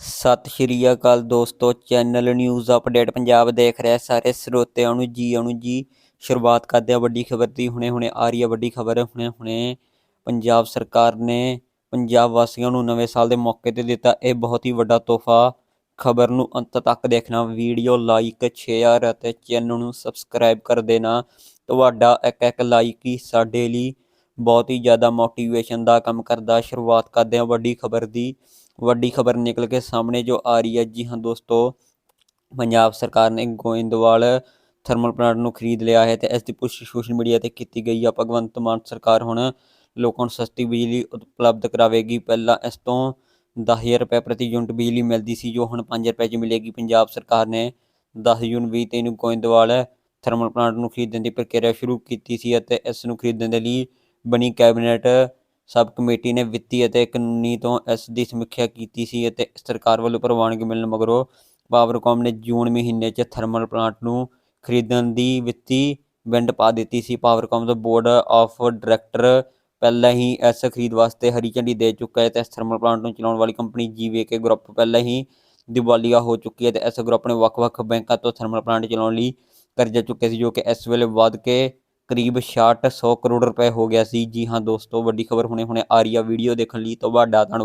ਸਤਿ ਸ਼੍ਰੀ ਅਕਾਲ ਦੋਸਤੋ, channel news update Punjab ਦੇਖ ਰਹੇ ਸਾਰੇ ਸਰੋਤਿਆਂ ਨੂੰ ਜੀ ਆਉਣ ਜੀ, ਸ਼ੁਰੂਆਤ ਕਰਦੇ ਆ ਵੱਡੀ ਖਬਰ ਦੀ। ਹੁਣੇ ਹੁਣੇ ਆ ਰਹੀ ਹੈ ਵੱਡੀ ਖਬਰ। ਹੁਣੇ ਹੁਣੇ ਪੰਜਾਬ ਸਰਕਾਰ ਨੇ ਪੰਜਾਬ ਵਾਸੀਆਂ ਨੂੰ ਨਵੇਂ ਸਾਲ ਦੇ ਮੌਕੇ ਤੇ ਦਿੱਤਾ ਇਹ ਬਹੁਤ ਹੀ ਵੱਡਾ ਤੋਹਫਾ। ਖਬਰ ਨੂੰ ਅੰਤ ਤੱਕ ਦੇਖਣਾ, ਵੀਡੀਓ ਲਾਈਕ, ਸ਼ੇਅਰ ਅਤੇ ਚੈਨਲ ਨੂੰ ਸਬਸਕ੍ਰਾਈਬ ਕਰ ਦੇਣਾ। ਤੁਹਾਡਾ ਇੱਕ ਇੱਕ ਲਾਈਕ ਹੀ ਸਾਡੇ ਲਈ ਬਹੁਤ ਹੀ ਜ਼ਿਆਦਾ ਮੋਟੀਵੇਸ਼ਨ ਦਾ ਕੰਮ ਕਰਦਾ। ਸ਼ੁਰੂਆਤ ਕਰਦੇ ਹਾਂ ਵੱਡੀ ਖਬਰ ਦੀ। ਵੱਡੀ ਖਬਰ ਨਿਕਲ ਕੇ ਸਾਹਮਣੇ ਜੋ ਆ ਰਹੀ ਹੈ, ਜੀ ਹਾਂ ਦੋਸਤੋ, ਪੰਜਾਬ ਸਰਕਾਰ ਨੇ ਗੋਇੰਦਵਾਲ ਥਰਮਲ ਪਲਾਂਟ ਨੂੰ ਖਰੀਦ ਲਿਆ ਹੈ ਤੇ ਇਸ ਦੀ ਪੁਸ਼ਟੀ ਸੋਸ਼ਲ ਮੀਡੀਆ ਤੇ ਕੀਤੀ ਗਈ ਆ। ਭਗਵੰਤ ਮਾਨ ਸਰਕਾਰ ਹੁਣ ਲੋਕਾਂ ਨੂੰ ਸਸਤੀ ਬਿਜਲੀ ਉਪਲਬਧ ਕਰਾਵੇਗੀ। ਪਹਿਲਾਂ ਇਸ ਤੋਂ 10000 ਰੁਪਏ ਪ੍ਰਤੀ ਯੂਨਿਟ ਬਿਜਲੀ ਮਿਲਦੀ ਸੀ, ਜੋ ਹੁਣ 5 ਰੁਪਏ 'ਚ ਮਿਲੇਗੀ। ਪੰਜਾਬ ਸਰਕਾਰ ਨੇ 10 ਜੂਨ 2023 ਨੂੰ ਗੋਇੰਦਵਾਲ ਥਰਮਲ ਪਲਾਂਟ ਨੂੰ ਖਰੀਦਣ ਦੀ ਪ੍ਰਕਿਰਿਆ ਸ਼ੁਰੂ ਕੀਤੀ ਸੀ ਅਤੇ ਇਸ ਨੂੰ ਖਰੀਦਣ ਦੇ ਲਈ ਬਣੀ ਕੈਬਨਿਟ ਸਬ ਕਮੇਟੀ ਨੇ ਵਿੱਤੀ ਅਤੇ ਕਾਨੂੰਨੀ ਤੋਂ ਇਸ ਦੀ ਸਮੀਖਿਆ ਕੀਤੀ ਸੀ ਅਤੇ ਸਰਕਾਰ ਵੱਲੋਂ ਪ੍ਰਵਾਨਗੀ ਮਿਲਣ ਮਗਰੋਂ ਪਾਵਰਕੌਮ ਨੇ ਜੂਨ ਮਹੀਨੇ 'ਚ ਥਰਮਲ ਪਲਾਂਟ ਨੂੰ ਖਰੀਦਣ ਦੀ ਵਿੱਤੀ ਵਿੰਡ ਪਾ ਦਿੱਤੀ ਸੀ। ਪਾਵਰਕੌਮ ਦਾ ਬੋਰਡ ਆਫ ਡਾਇਰੈਕਟਰ ਪਹਿਲਾਂ ਹੀ ਇਸ ਖਰੀਦ ਵਾਸਤੇ ਹਰੀ ਝੰਡੀ ਦੇ ਚੁੱਕਾ ਹੈ ਤੇ ਇਸ ਥਰਮਲ ਪਲਾਂਟ ਨੂੰ ਚਲਾਉਣ ਵਾਲੀ ਕੰਪਨੀ ਜੀਵੇਕੇ ਗਰੁੱਪ ਪਹਿਲਾਂ ਹੀ ਦਿਵਾਲੀਆ ਹੋ ਚੁੱਕੀ ਹੈ ਤੇ ਇਸ ਗਰੁੱਪ ਨੇ ਵੱਖ-ਵੱਖ ਬੈਂਕਾਂ ਤੋਂ ਥਰਮਲ ਪਲਾਂਟ ਚਲਾਉਣ ਲਈ ਕਰਜ਼ਾ ਚੁੱਕਿਆ ਸੀ ਜੋ ਕਿ ਇਸ ਵੇਲੇ ਵੱਧ ਕੇ ਕਰੀਬ 6600 ਕਰੋੜ ਰੁਪਏ ਹੋ ਗਿਆ ਸੀ। ਜੀ ਹਾਂ ਦੋਸਤੋ, ਵੱਡੀ ਖਬਰ ਹੁਣੇ ਹੁਣੇ ਆ ਰਹੀ ਆ ਵੀਡੀਓ ਦੇਖਣ ਲਈ ਤੁਹਾਡਾ ਧੰਨਵਾਦ